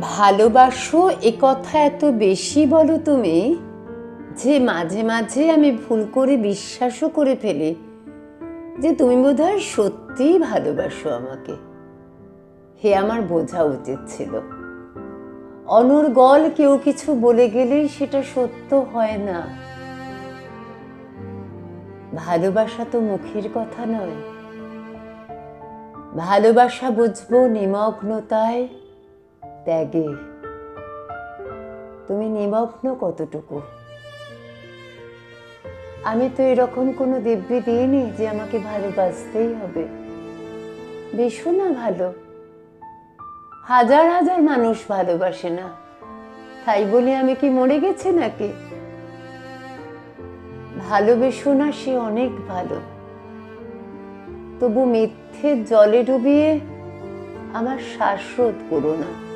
ভালোবাসো এ কথা এত বেশি বলো তুমি যে মাঝে মাঝে আমি ভুল করে বিশ্বাসও করে ফেলি যে তুমি বোধহয় সত্যিই ভালোবাসো আমাকে। হে আমার বোঝা উচিত ছিল। অনর্গল কেউ কিছু বলে গেলেই সেটা সত্য হয় না। ভালোবাসা তো মুখের কথা নয়। ভালোবাসা বুঝব নিমগ্নতায় ত্যাগে। তুমি নিমগ্ন কতটুকু? আমি তো এরকম কোনো দিব্যি দিইনি যে আমাকে ভালোবাসতেই হবে। বেশো না ভালো। হাজার হাজার মানুষ ভালোবাসে না। তাই বলে আমি কি মরে গেছি নাকি? ভালোবেসো না সে অনেক ভালো। তবু মিথ্যে জলে ডুবিয়ে আমার শ্বাসরোধ করো না।